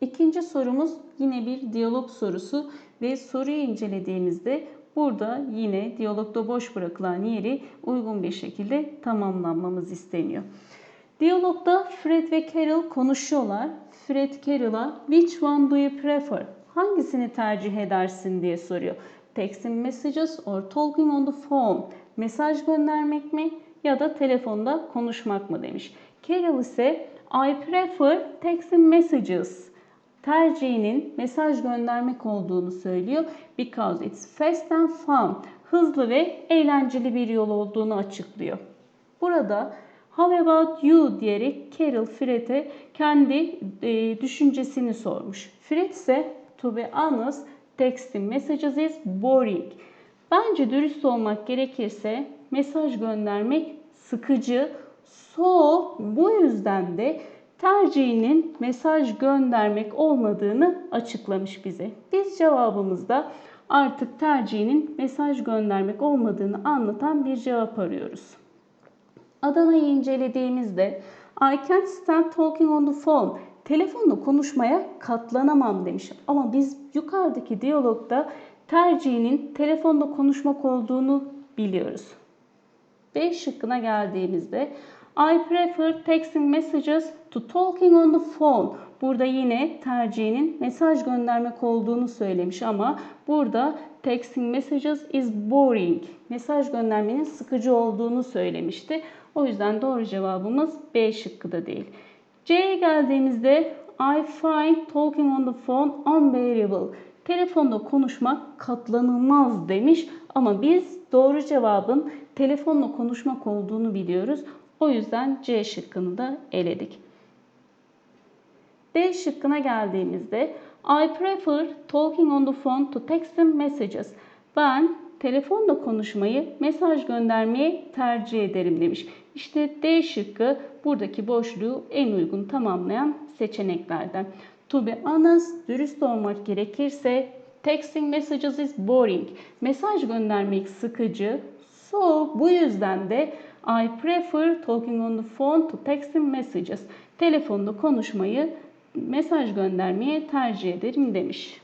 İkinci sorumuz yine bir diyalog sorusu ve soruyu incelediğimizde burada yine diyalogda boş bırakılan yeri uygun bir şekilde tamamlanmamız isteniyor. Diyalogda Fred ve Carol konuşuyorlar. Fred Carol'a which one do you prefer? Hangisini tercih edersin diye soruyor. Texting messages or talking on the phone? Mesaj göndermek mi ya da telefonda konuşmak mı demiş. Carol ise I prefer texting messages tercihinin mesaj göndermek olduğunu söylüyor. Because it's fast and fun. Hızlı ve eğlenceli bir yol olduğunu açıklıyor. Burada How about you diyerek Carol Fred'e kendi e, düşüncesini sormuş. Fred ise to be honest texting messages is boring. Bence dürüst olmak gerekirse mesaj göndermek sıkıcı. So bu yüzden de tercihinin mesaj göndermek olmadığını açıklamış bize. Biz cevabımızda artık tercihinin mesaj göndermek olmadığını anlatan bir cevap arıyoruz. Adana'yı incelediğimizde I can't stand talking on the phone. Telefonla konuşmaya katlanamam demiş. Ama biz yukarıdaki diyalogda tercihinin telefonla konuşmak olduğunu biliyoruz. B şıkkına geldiğimizde I prefer texting messages to talking on the phone. Burada yine tercihinin mesaj göndermek olduğunu söylemiş ama burada texting messages is boring. Mesaj göndermenin sıkıcı olduğunu söylemişti. O yüzden doğru cevabımız B şıkkı da değil. C'ye geldiğimizde I find talking on the phone unbearable. Telefonda konuşmak katlanılmaz demiş ama biz doğru cevabın telefonla konuşmak olduğunu biliyoruz. O yüzden C şıkkını da eledik. D şıkkına geldiğimizde I prefer talking on the phone to texting messages. Ben telefonla konuşmayı mesaj göndermeye tercih ederim demiş. İşte D şıkkı buradaki boşluğu en uygun tamamlayan seçeneklerden. To be honest, dürüst olmak gerekirse texting messages is boring. Mesaj göndermek sıkıcı. So bu yüzden de I prefer talking on the phone to texting messages. Telefonda konuşmayı mesaj göndermeye tercih ederim demiş.